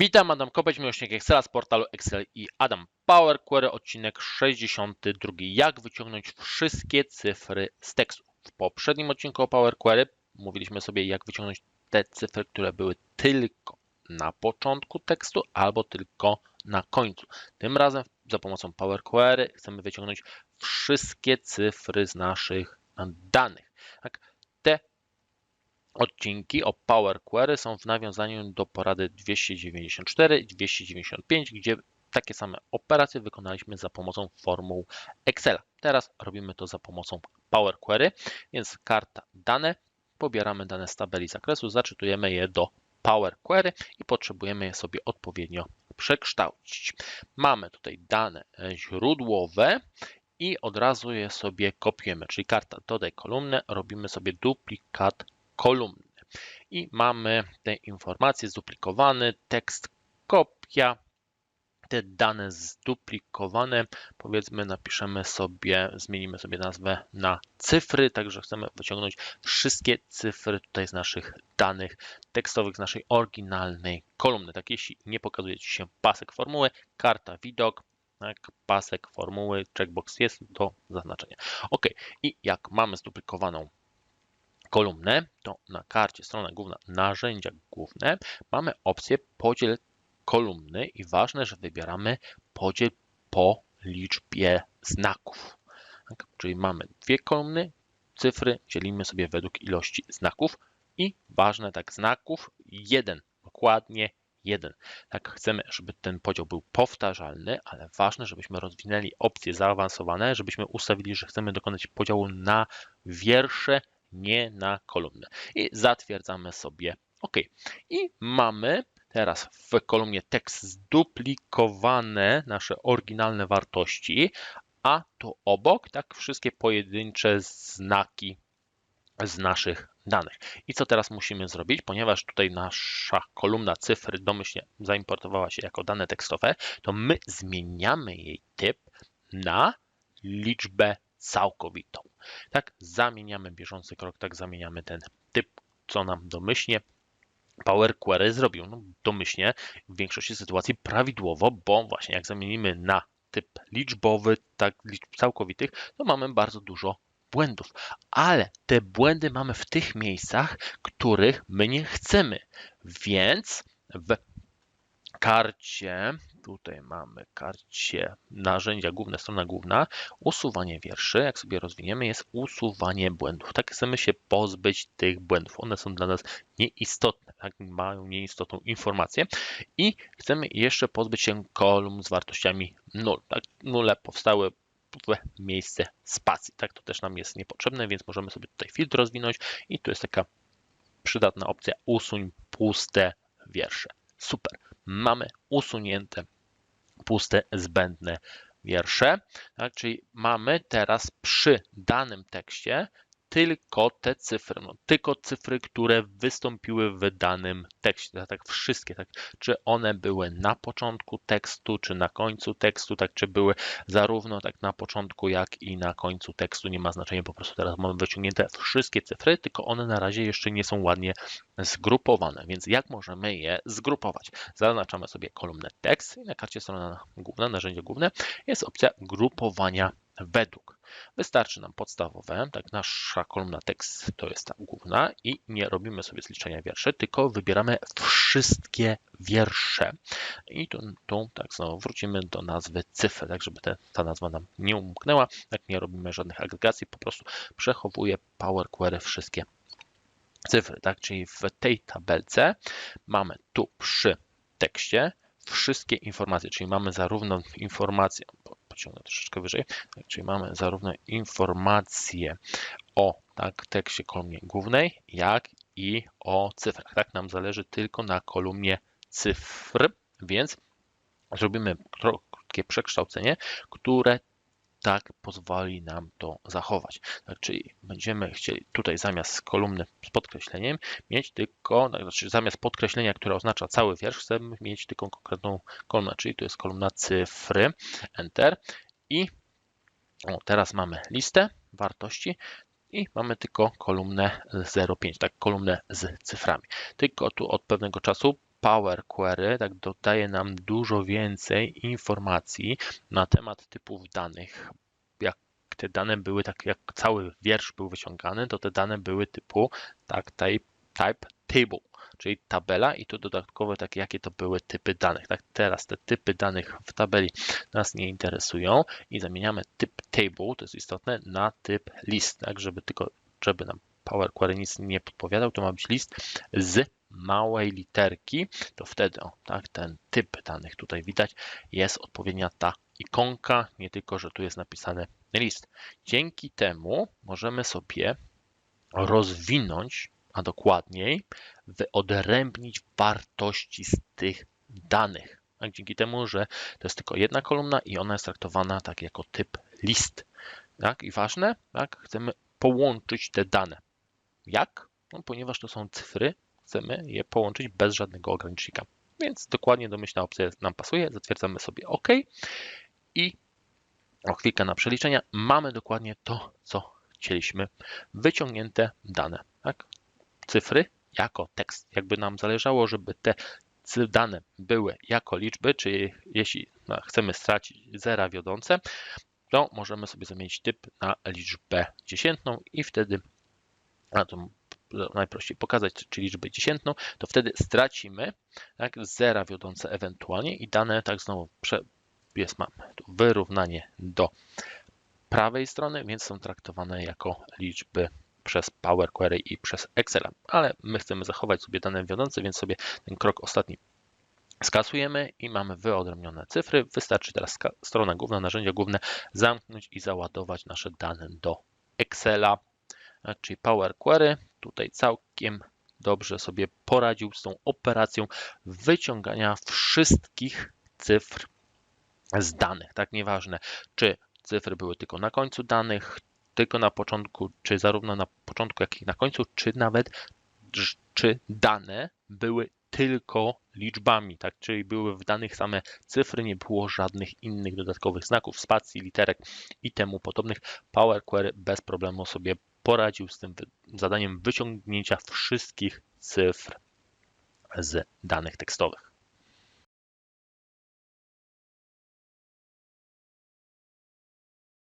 Witam, Adam Kopeć, miłośnik Excela z portalu Excel i Adam Power Query, odcinek 62. Jak wyciągnąć wszystkie cyfry z tekstu. W poprzednim odcinku o Power Query mówiliśmy sobie, jak wyciągnąć te cyfry, które były tylko na początku tekstu albo tylko na końcu. Tym razem za pomocą Power Query chcemy wyciągnąć wszystkie cyfry z naszych danych. Tak? Odcinki o Power Query są w nawiązaniu do porady 294 i 295, gdzie takie same operacje wykonaliśmy za pomocą formuł Excela. Teraz robimy to za pomocą Power Query, więc karta dane, pobieramy dane z tabeli zakresu, zaczytujemy je do Power Query i potrzebujemy je sobie odpowiednio przekształcić. Mamy tutaj dane źródłowe i od razu je sobie kopiujemy, czyli karta dodaj kolumnę, robimy sobie duplikat kolumny. I mamy te informacje zduplikowane, tekst kopia, te dane zduplikowane, powiedzmy napiszemy sobie, zmienimy sobie nazwę na cyfry, także chcemy wyciągnąć wszystkie cyfry tutaj z naszych danych tekstowych, z naszej oryginalnej kolumny. Tak, jeśli nie pokazuje Ci się pasek formuły, karta widok, tak, pasek formuły, checkbox jest do zaznaczenia. OK, i jak mamy zduplikowaną kolumnę, to na karcie strona główna narzędzia główne mamy opcję podziel kolumny i ważne, że wybieramy podziel po liczbie znaków. Tak? Czyli mamy dwie kolumny, cyfry dzielimy sobie według ilości znaków i ważne tak znaków jeden, dokładnie jeden. Tak chcemy, żeby ten podział był powtarzalny, ale ważne, żebyśmy rozwinęli opcje zaawansowane, żebyśmy ustawili, że chcemy dokonać podziału na wiersze nie na kolumnę. I zatwierdzamy sobie OK. I mamy teraz w kolumnie tekst zduplikowane nasze oryginalne wartości, a tu obok tak wszystkie pojedyncze znaki z naszych danych. I co teraz musimy zrobić? Ponieważ tutaj nasza kolumna cyfry domyślnie zaimportowała się jako dane tekstowe, to my zmieniamy jej typ na liczbę całkowitą. Tak, zamieniamy bieżący krok, tak zamieniamy ten typ, co nam domyślnie Power Query zrobił. No, domyślnie w większości sytuacji prawidłowo, bo właśnie jak zamienimy na typ liczbowy, tak liczb całkowitych, to mamy bardzo dużo błędów. Ale te błędy mamy w tych miejscach, których my nie chcemy. Więc w karcie Tutaj mamy karcie narzędzia główne, strona główna, usuwanie wierszy. Jak sobie rozwiniemy, jest usuwanie błędów. Tak chcemy się pozbyć tych błędów. One są dla nas nieistotne, tak? mają nieistotną informację. I chcemy jeszcze pozbyć się kolumn z wartościami 0. Tak? Nule powstały w miejsce spacji. Tak, to też nam jest niepotrzebne, więc możemy sobie tutaj filtr rozwinąć i tu jest taka przydatna opcja usuń puste wiersze. Super mamy usunięte puste, zbędne wiersze. Tak? Czyli mamy teraz przy danym tekście tylko te cyfry, no, tylko cyfry, które wystąpiły w danym tekście, tak, tak wszystkie, tak, czy one były na początku tekstu, czy na końcu tekstu, tak, czy były zarówno tak na początku, jak i na końcu tekstu, nie ma znaczenia, po prostu teraz mamy wyciągnięte wszystkie cyfry, tylko one na razie jeszcze nie są ładnie zgrupowane, więc jak możemy je zgrupować? Zaznaczamy sobie kolumnę tekst i na karcie strona główna, narzędzie główne jest opcja grupowania według. Wystarczy nam podstawowe, tak nasza kolumna tekst to jest ta główna i nie robimy sobie zliczenia wierszy, tylko wybieramy wszystkie wiersze. I tu, tu tak znowu wrócimy do nazwy cyfry, tak żeby te, ta nazwa nam nie umknęła. Tak nie robimy żadnych agregacji, po prostu przechowuje Power Query wszystkie cyfry, tak? Czyli w tej tabelce mamy tu przy tekście wszystkie informacje, czyli mamy zarówno informacje, pociągnę troszeczkę wyżej, czyli mamy zarówno informacje o tak, tekście kolumnie głównej, jak i o cyfrach. Tak nam zależy tylko na kolumnie cyfr, więc zrobimy krótkie przekształcenie, które tak pozwoli nam to zachować. Tak, czyli będziemy chcieli tutaj zamiast kolumny z podkreśleniem mieć tylko, tak, znaczy zamiast podkreślenia, które oznacza cały wiersz, chcemy mieć tylko konkretną kolumnę, czyli to jest kolumna cyfry, Enter i o, teraz mamy listę wartości i mamy tylko kolumnę 0,5, tak, kolumnę z cyframi. Tylko tu od pewnego czasu Power Query tak dodaje nam dużo więcej informacji na temat typów danych. Jak te dane były tak, jak cały wiersz był wyciągany, to te dane były typu tak type, type table, czyli tabela i tu dodatkowo takie, jakie to były typy danych. Tak, teraz te typy danych w tabeli nas nie interesują i zamieniamy typ table, to jest istotne, na typ list, tak, żeby tylko, żeby nam Power Query nic nie podpowiadał, to ma być list z małej literki, to wtedy o, tak, ten typ danych tutaj widać, jest odpowiednia ta ikonka, nie tylko, że tu jest napisane list. Dzięki temu możemy sobie rozwinąć, a dokładniej wyodrębnić wartości z tych danych. Tak, dzięki temu, że to jest tylko jedna kolumna i ona jest traktowana tak jako typ list. Tak? I ważne, tak? chcemy połączyć te dane. Jak? No, ponieważ to są cyfry, chcemy je połączyć bez żadnego ogranicznika. Więc dokładnie domyślna opcja nam pasuje. Zatwierdzamy sobie OK i o chwilkę na przeliczenia mamy dokładnie to, co chcieliśmy. Wyciągnięte dane, tak? Cyfry jako tekst. Jakby nam zależało, żeby te dane były jako liczby, czyli jeśli no, chcemy stracić zera wiodące, to możemy sobie zamienić typ na liczbę dziesiętną i wtedy, a to najprościej pokazać, czy liczbę dziesiętną, to wtedy stracimy tak, zera wiodące ewentualnie i dane tak znowu prze, jest mamy tu wyrównanie do prawej strony, więc są traktowane jako liczby przez Power Query i przez Excel, ale my chcemy zachować sobie dane wiodące, więc sobie ten krok ostatni skasujemy i mamy wyodrębnione cyfry. Wystarczy teraz strona główna, narzędzia główne zamknąć i załadować nasze dane do Excela, czyli Power Query. Tutaj całkiem dobrze sobie poradził z tą operacją wyciągania wszystkich cyfr z danych. Tak, nieważne, czy cyfry były tylko na końcu danych, tylko na początku, czy zarówno na początku, jak i na końcu, czy nawet czy dane były tylko liczbami, tak? Czyli były w danych same cyfry, nie było żadnych innych dodatkowych znaków, spacji, literek i temu podobnych. Power Query bez problemu sobie poradził z tym zadaniem wyciągnięcia wszystkich cyfr z danych tekstowych.